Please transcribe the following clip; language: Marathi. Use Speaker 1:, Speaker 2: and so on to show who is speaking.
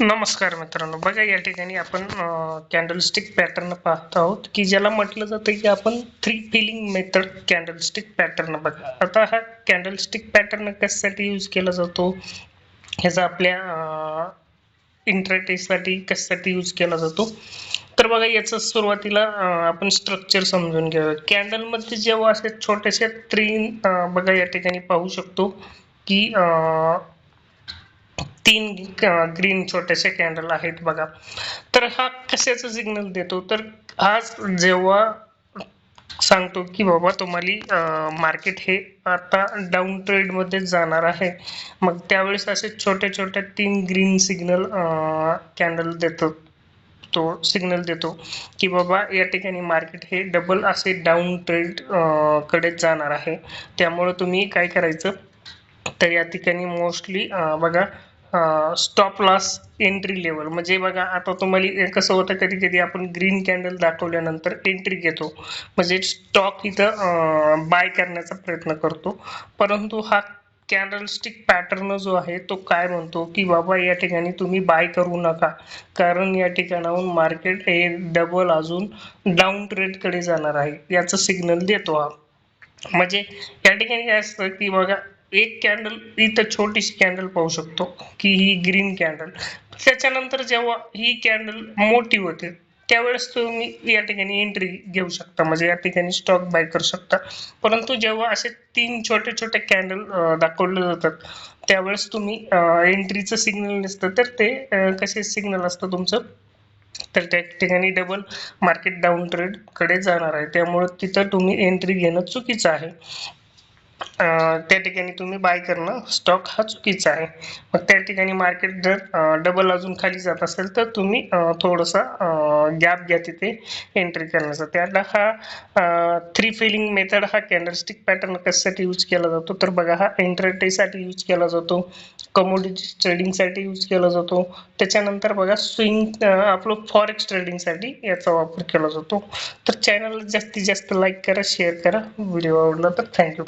Speaker 1: नमस्कार मित्रांनो बघा या ठिकाणी आपण कॅन्डलस्टिक पॅटर्न पाहत आहोत की ज्याला म्हटलं जातं की आपण three filling method candlestick pattern बघा. आता हा कॅन्डलस्टिक पॅटर्न कशासाठी यूज केला जातो? ह्याचा आपल्या इंटरटेसाठी कशासाठी यूज केला जातो? तर बघा याचं सुरुवातीला आपण स्ट्रक्चर समजून घेऊया. कॅन्डलमध्ये जेव्हा असे छोट्याशा त्रीन बघा या ठिकाणी पाहू शकतो की आ, तीन ग्रीन छोटेसे कॅन्डल आहेत बघा. तर हा कशाचा सिग्नल देतो? तर हा जेव्हा सांगतो की बाबा तुम्हाला मार्केट हे आता डाऊन ट्रेडमध्ये जाणार आहे मग त्यावेळेस असे छोटे छोटे तीन ग्रीन सिग्नल कॅन्डल देतो तो सिग्नल देतो की बाबा या ठिकाणी मार्केट हे डबल असे डाऊन ट्रेडकडे जाणार आहे. त्यामुळं तुम्ही काय करायचं? तर या ठिकाणी मोस्टली बघा स्टॉप लॉस एंट्री लेवल म्हणजे बघा आता तुम्हाला कसं होतं कधी कधी आपण ग्रीन कॅन्डल दाखवल्यानंतर एंट्री घेतो. म्हणजे स्टॉक इथं बाय करण्याचा प्रयत्न करतो. परंतु हा कॅन्डलस्टिक पॅटर्न जो आहे तो काय म्हणतो की बाबा या ठिकाणी तुम्ही बाय करू नका. कारण या ठिकाणाहून मार्केट हे डबल अजून डाऊन ट्रेडकडे जाणार आहे. याचं सिग्नल देतो हा. म्हणजे या ठिकाणी काय असतं की बघा एक कॅन्डल इथं छोटीशी कॅन्डल पाहू शकतो की ही ग्रीन कॅन्डल त्याच्यानंतर जेव्हा ही कॅन्डल मोठी होते त्यावेळेस तुम्ही या ठिकाणी एंट्री घेऊ शकता. म्हणजे या ठिकाणी स्टॉक बाय करू शकता. परंतु जेव्हा असे तीन छोटे छोटे कॅन्डल दाखवले जातात त्यावेळेस तुम्ही एंट्रीचं सिग्नल नसतं तर ते कसे सिग्नल असतं तुमचं? तर त्या ठिकाणी डबल मार्केट डाऊन ट्रेडकडे जाणार आहे. त्यामुळे तिथं तुम्ही एंट्री घेणं चुकीचं आहे. त्या ठिकाणी तुम्ही बाय करणं स्टॉक हा चुकीचा आहे. मग त्या ठिकाणी मार्केट जर डबल अजून खाली जात असेल तर तुम्ही थोडंसा गॅप घ्या तिथे एंट्री करण्याचा. त्याला हा थ्री फिलिंग मेथड हा कॅन्डलस्टिक पॅटर्न कशासाठी यूज केला जातो? तर बघा हा साठी यूज केला जातो. कमोडिटी ट्रेडिंगसाठी यूज केला जातो. त्याच्यानंतर बघा स्विंग आपलं फॉरेक्स ट्रेडिंगसाठी याचा वापर केला जातो. तर चॅनल जास्तीत जास्त लाईक करा शेअर करा. व्हिडिओ आवडला तर थँक्यू